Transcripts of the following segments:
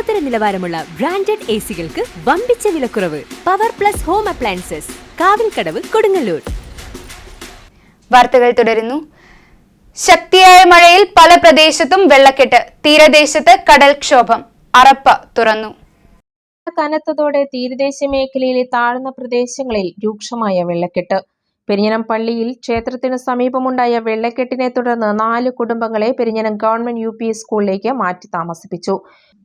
ലോകോത്തര നിലവാരമുള്ള branded A സികൾക്ക് വമ്പിച്ച വിലക്കുറവ്. Power plus home appliances Kavilkadavu Kodungallur. വാർത്തകൾ തുടരുന്നു. ശക്തിയായ മഴയിൽ പല പ്രദേശത്തും വെള്ളക്കെട്ട് തീരദേശത്ത് കടൽക്ഷോഭം അറപ്പ തുറന്നു. കനത്തതോടെ തീരദേശ മേഖലയിലെ താഴ്ന്ന പ്രദേശങ്ങളിൽ രൂക്ഷമായ വെള്ളക്കെട്ട്. പെരിഞ്ഞനം പള്ളിയിൽ ക്ഷേത്രത്തിന് സമീപമുണ്ടായ വെള്ളക്കെട്ടിനെ തുടർന്ന് നാല് കുടുംബങ്ങളെ പെരിഞ്ഞനം ഗവൺമെന്റ് യു പി സ്കൂളിലേക്ക് മാറ്റി താമസിപ്പിച്ചു.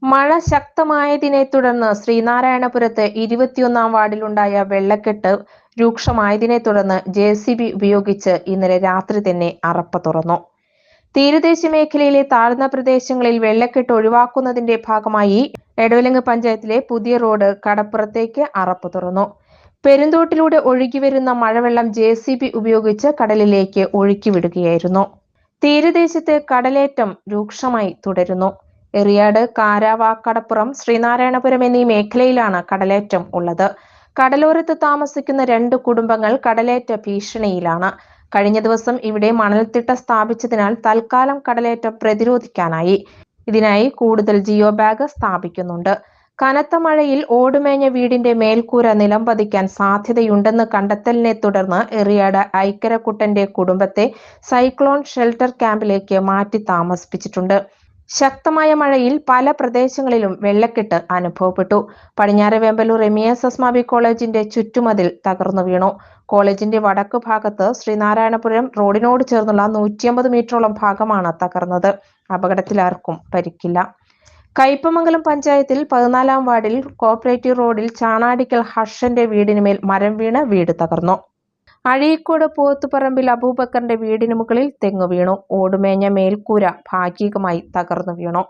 മഴ ശക്തമായതിനെ തുടർന്ന് ശ്രീനാരായണപുരത്ത് ഇരുപത്തിയൊന്നാം വാർഡിലുണ്ടായ വെള്ളക്കെട്ട് രൂക്ഷമായതിനെ തുടർന്ന് ജെ ഉപയോഗിച്ച് ഇന്നലെ രാത്രി തന്നെ അറപ്പ തുറന്നു. തീരദേശ മേഖലയിലെ താഴ്ന്ന പ്രദേശങ്ങളിൽ വെള്ളക്കെട്ട് ഒഴിവാക്കുന്നതിന്റെ ഭാഗമായി എടവലങ്ങ് പഞ്ചായത്തിലെ പുതിയ റോഡ് കടപ്പുറത്തേക്ക് അറപ്പ് തുറന്നു. പെരുന്തോട്ടിലൂടെ ഒഴുകിവരുന്ന മഴവെള്ളം ജെ സി ബി ഉപയോഗിച്ച് കടലിലേക്ക് ഒഴുക്കിവിടുകയായിരുന്നു തീരദേശത്ത് കടലേറ്റം രൂക്ഷമായി തുടരുന്നു. എറിയാട് കാരാവാക്കടപ്പുറം കടപ്പുറം ശ്രീനാരായണപുരം എന്നീ മേഖലയിലാണ് കടലേറ്റം ഉള്ളത്. കടലോരത്ത് താമസിക്കുന്ന രണ്ട് കുടുംബങ്ങൾ കടലേറ്റ ഭീഷണിയിലാണ്. കഴിഞ്ഞ ദിവസം ഇവിടെ മണൽത്തിട്ട സ്ഥാപിച്ചതിനാൽ തൽക്കാലം കടലേറ്റം പ്രതിരോധിക്കാനായി. ഇതിനായി കൂടുതൽ ജിയോ ബാഗ് സ്ഥാപിക്കുന്നുണ്ട്. കനത്ത മഴയിൽ ഓടുമേഞ്ഞ വീടിന്റെ മേൽക്കൂര നിലം പതിക്കാൻ സാധ്യതയുണ്ടെന്ന് കണ്ടെത്തലിനെ തുടർന്ന് എറിയാട് ഐക്കരക്കുട്ടന്റെ കുടുംബത്തെ സൈക്ലോൺ ഷെൽട്ടർ ക്യാമ്പിലേക്ക് മാറ്റി താമസിപ്പിച്ചിട്ടുണ്ട്. ശക്തമായ മഴയിൽ പല പ്രദേശങ്ങളിലും വെള്ളക്കെട്ട് അനുഭവപ്പെട്ടു. പടിഞ്ഞാറ് വേമ്പലൂർ എം എസ് എസ് മാബി കോളേജിന്റെ ചുറ്റുമതിൽ തകർന്നു വീണു. കോളേജിന്റെ വടക്ക് ഭാഗത്ത് ശ്രീനാരായണപുരം റോഡിനോട് ചേർന്നുള്ള നൂറ്റിയമ്പത് മീറ്ററോളം ഭാഗമാണ് തകർന്നത്. അപകടത്തിൽ ആർക്കും പരിക്കില്ല. കയ്പമംഗലം പഞ്ചായത്തിൽ പതിനാലാം വാർഡിൽ കോപ്പറേറ്റീവ് റോഡിൽ ചാണാടിക്കൽ ഹർഷന്റെ വീടിന് മേൽ മരം വീണ് വീട് തകർന്നു. അഴീക്കോട് പോത്തുപറമ്പിൽ അബൂബക്കറിന്റെ വീടിന് മുകളിൽ തെങ്ങ് വീണു. ഓടുമേഞ്ഞ മേൽക്കൂര ഭാഗികമായി തകർന്നു വീണു.